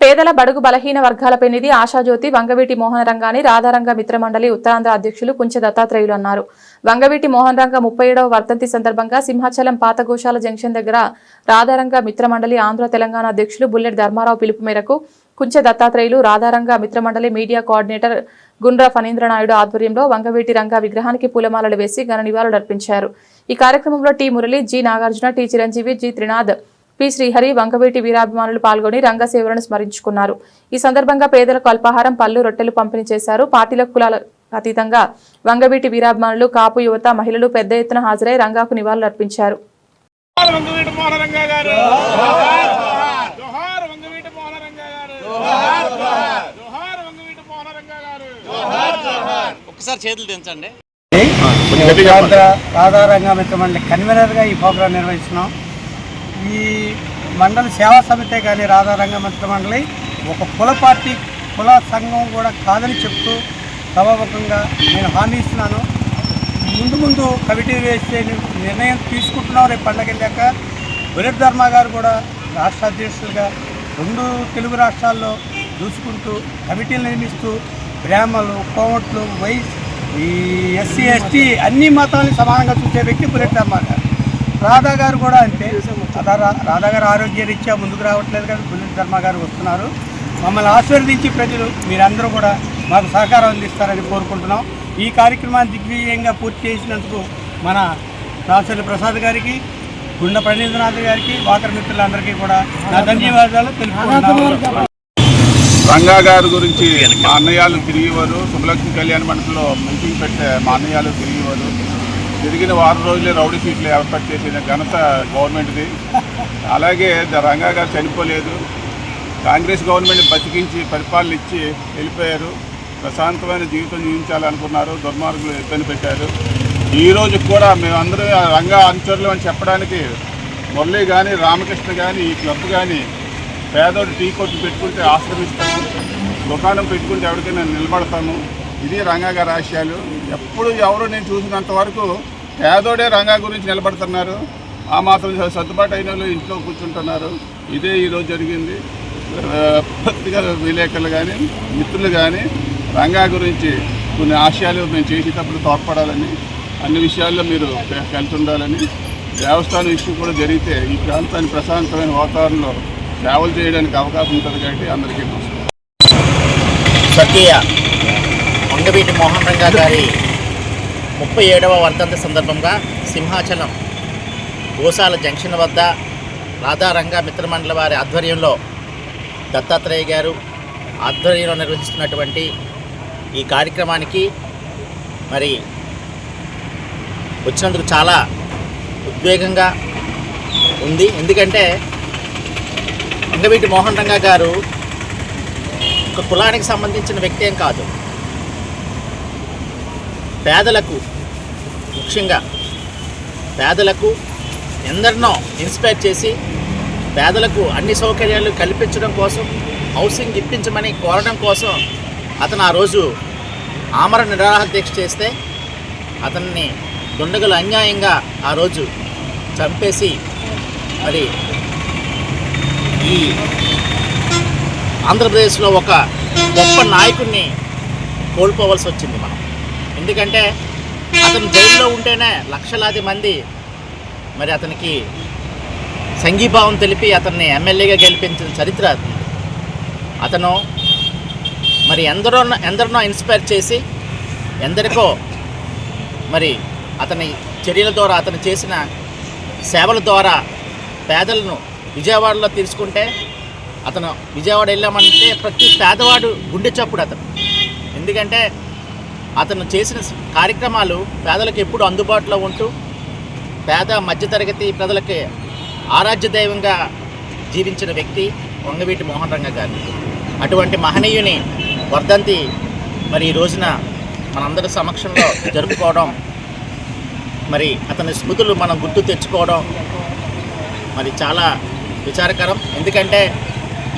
పేదల బడుగు బలహీన వర్గాలపై నిధి ఆశాజ్యోతి వంగవీటి మోహన్ రంగాని రాధారంగ మిత్రమండలి ఉత్తరాంధ్ర అధ్యక్షులు కుంచె దత్తాత్రేయులు అన్నారు. వంగవీటి మోహన్ రంగ ముప్పై ఏడవ వర్ధంతి సందర్భంగా సింహాచలం పాతఘోషాల జంక్షన్ దగ్గర రాధారంగ మిత్రమండలి ఆంధ్ర తెలంగాణ అధ్యక్షులు బుల్లెట్ ధర్మారావు పిలుపు మేరకు కుంచె దత్తాత్రేయులు రాధారంగ మిత్రమండలి మీడియా కోఆర్డినేటర్ గుండ్ర ఫణీంద్రనాయుడు ఆధ్వర్యంలో వంగవీటి రంగ విగ్రహానికి పూలమాలలు వేసి ఘన నివాళులర్పించారు. ఈ కార్యక్రమంలో T Murali G Nagarjuna T Chiranjeevi G Trinath P. Srihari Vankaveti వీరాభిమానులు పాల్గొని రంగసేవలను స్మరించుకున్నారు. ఈ సందర్భంగా పేదలకు అల్పాహారం పళ్ళు రొట్టెలు పంపిణీ చేశారు. పార్టీల కులాల అతీతంగా వంగవీటి వీరాభిమానులు కాపు యువత మహిళలు పెద్ద ఎత్తున హాజరై రంగాకు నివాళులర్పించారు వంగవీటి వంగవీటి వంగవీటి గారు! ఒకసారి చేతులు దించండి ఉత్తరాంధ్ర రాధారంగ కన్వీనర్గా ఈ ప్రోగ్రాం నిర్వహిస్తున్నాం. ఈ మండలి సేవా సమితే కానీ రాధారంగ మంత్రి మండలి ఒక కుల పార్టీ కుల సంఘం కూడా కాదని చెప్తూ సభాముఖంగా నేను హామీ ఇస్తున్నాను. ముందు ముందు కమిటీ వేస్తే నిర్ణయం తీసుకుంటున్నాం రేపు పండగ వెళ్ళాక బులెట్ ధర్మ గారు కూడా రాష్ట్ర అధ్యక్షులుగా రెండు తెలుగు రాష్ట్రాల్లో చూసుకుంటూ కమిటీలు నిర్మిస్తూ బ్రాహ్మలు కోమట్లు వైస్ ఈ ఎస్సీ ఎస్టీ అన్ని మతాలని సమానంగా చూసే వ్యక్తి బులెట్ ధర్మ గారు. రాధా గారు కూడా అంతే. రాధా రాధా గారు ఆరోగ్య రీత్యా ముందుకు రావట్లేదు కానీ బుల్లి ధర్మ గారు వస్తున్నారు. మమ్మల్ని ఆశీర్వదించి ప్రజలు మీరందరూ కూడా మాకు సహకారం అందిస్తారని కోరుకుంటున్నాం. ఈ కార్యక్రమాన్ని దిగ్విజయంగా పూర్తి చేసినందుకు మన రాసరి ప్రసాద్ గారికి గుండె ప్రణీంద్రనాథ్ గారికి వాకర్ మిత్రులందరికీ కూడా నా ధన్యవాదాలు తెలుపుకుంటున్నాను. రంగా గారి గురించి మా అన్నయ్యాలు తిరిగేవారు సుబ్బలక్ష్మి కళ్యాణ మండపంలో మీటింగ్ పెట్టే మా అన్నయ్యాలు తిరిగేవారు తిరిగిన వారం రోజులే రౌడీ సీట్లు ఏర్పాటు చేసిన ఘనత గవర్నమెంట్ది. అలాగే రంగా గారు చనిపోలేదు. కాంగ్రెస్ గవర్నమెంట్ బతికించి పరిపాలన ఇచ్చి వెళ్ళిపోయారు. ప్రశాంతమైన జీవితం జీవించాలనుకున్నారు. దుర్మార్గులు ఇబ్బంది పెట్టారు. ఈ రోజు కూడా మేమందరం రంగా అనుచరులు అని చెప్పడానికి మురళి కానీ రామకృష్ణ కానీ ఈ క్లబ్ కానీ పేదోడు టీ కొట్టు పెట్టుకుంటే ఆశ్రమిస్తాము. దుకాణం పెట్టుకుంటే ఎవరికైనా నిలబడతాము. ఇది రంగా గారి ఆశయాలు. ఎప్పుడు ఎవరు నేను చూసినంత వరకు పేదోడే రంగా గురించి నిలబడుతున్నారు. ఆ మాత్రం సర్దుబాటు అయిన వాళ్ళు ఇంట్లో కూర్చుంటున్నారు. ఇదే ఈరోజు జరిగింది. ఆ, పత్రికా విలేకరులు కానీ మిత్రులు కానీ రంగా గురించి కొన్ని ఆశయాలు మేము చేసేటప్పుడు తోడ్పడాలని అన్ని విషయాల్లో మీరు కలిసి ఉండాలని దేవస్థానం ఇష్యూ కూడా జరిగితే ఈ ప్రాంతాన్ని ప్రశాంతమైన వాతావరణంలో సేవలు చేయడానికి అవకాశం ఉంటుంది కాబట్టి అందరికీ నమస్కారం. సత్య వంగవీటి మోహన్ రంగా గారి ముప్పై ఏడవ వర్ధంతి సందర్భంగా సింహాచలం గోసాల జంక్షన్ వద్ద రాధారంగ మిత్రమండల వారి ఆధ్వర్యంలో దత్తాత్రేయ గారు ఆధ్వర్యంలో నిర్వహిస్తున్నటువంటి ఈ కార్యక్రమానికి మరి వచ్చినందుకు చాలా ఉద్వేగంగా ఉంది. ఎందుకంటే వంగవీటి మోహన్ రంగా గారు ఒక కులానికి సంబంధించిన వ్యక్తి ఏం కాదు. పేదలకు ముఖ్యంగా పేదలకు ఎందరినో ఇన్స్పైర్ చేసి పేదలకు అన్ని సౌకర్యాలు కల్పించడం కోసం హౌసింగ్ ఇప్పించమని కోరడం కోసం అతను ఆ రోజు ఆమర నిరాహార దీక్ష చేస్తే అతన్ని దుండగులు అన్యాయంగా ఆ రోజు చంపేసి మరి ఈ ఆంధ్రప్రదేశ్లో ఒక గొప్ప నాయకుడిని కోల్పోవలసి వచ్చింది మనం. ఎందుకంటే అతను జైల్లో ఉంటేనే లక్షలాది మంది మరి అతనికి సంఘీభావం తెలిపి అతన్ని ఎమ్మెల్యేగా గెలిపించిన చరిత్ర అతను మరి ఎందరో ఎందరినో ఇన్స్పైర్ చేసి ఎందరికో మరి అతని చర్యల ద్వారా అతను చేసిన సేవల ద్వారా పేదలను విజయవాడలో తీసుకుంటే అతను విజయవాడ వెళ్ళామంటే ప్రతి పేదవాడు గుండె చప్పుడు అతను. ఎందుకంటే అతను చేసిన కార్యక్రమాలు పేదలకు ఎప్పుడు అందుబాటులో ఉంటూ పేద మధ్యతరగతి ప్రజలకి ఆరాధ్య దైవంగా జీవించిన వ్యక్తి వంగవీటి మోహన్ రంగ గారు. అటువంటి మహనీయుని వర్ధంతి మరి ఈ రోజున మనందరి సమక్షంలో జరుపుకోవడం మరి అతని స్మృతులు మనం గుర్తు తెచ్చుకోవడం మరి చాలా విచారకరం. ఎందుకంటే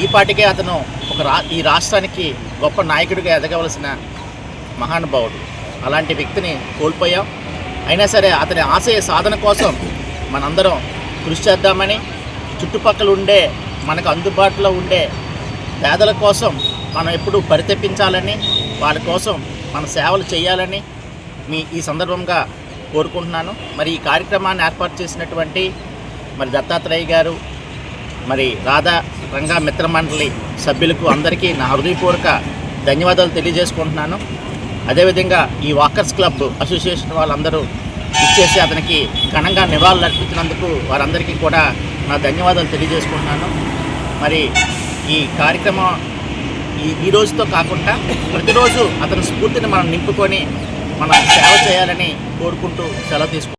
ఈ పాటికే అతను ఒక రా ఈ రాష్ట్రానికి గొప్ప నాయకుడిగా ఎదగవలసిన మహానుభావుడు. అలాంటి వ్యక్తిని కోల్పోయాం. అయినా సరే అతని ఆశయ సాధన కోసం మనందరం కృషి చేద్దామని చుట్టుపక్కల ఉండే మనకు అందుబాటులో ఉండే పేదల కోసం మనం ఎప్పుడు పరితెప్పించాలని వాళ్ళ కోసం మన సేవలు చేయాలని మీ ఈ సందర్భంగా కోరుకుంటున్నాను. మరి ఈ కార్యక్రమాన్ని ఏర్పాటు చేసినటువంటి మరి దత్తాత్రేయ గారు మరి రాధా రంగా మిత్ర మండలి సభ్యులకు అందరికీ నా హృదయపూర్వక ధన్యవాదాలు తెలియజేసుకుంటున్నాను. అదేవిధంగా ఈ వాకర్స్ క్లబ్ అసోసియేషన్ వాళ్ళందరూ ఇచ్చేసి అతనికి ఘనంగా నివాళులు అర్పించినందుకు వారందరికీ కూడా నా ధన్యవాదాలు తెలియజేసుకుంటున్నాను. మరి ఈ కార్యక్రమం ఈ ఈ రోజుతో కాకుండా ప్రతిరోజు అతని స్ఫూర్తిని మనం నింపుకొని మనం సేవ చేయాలని కోరుకుంటూ సెలవు తీసుకుంటాం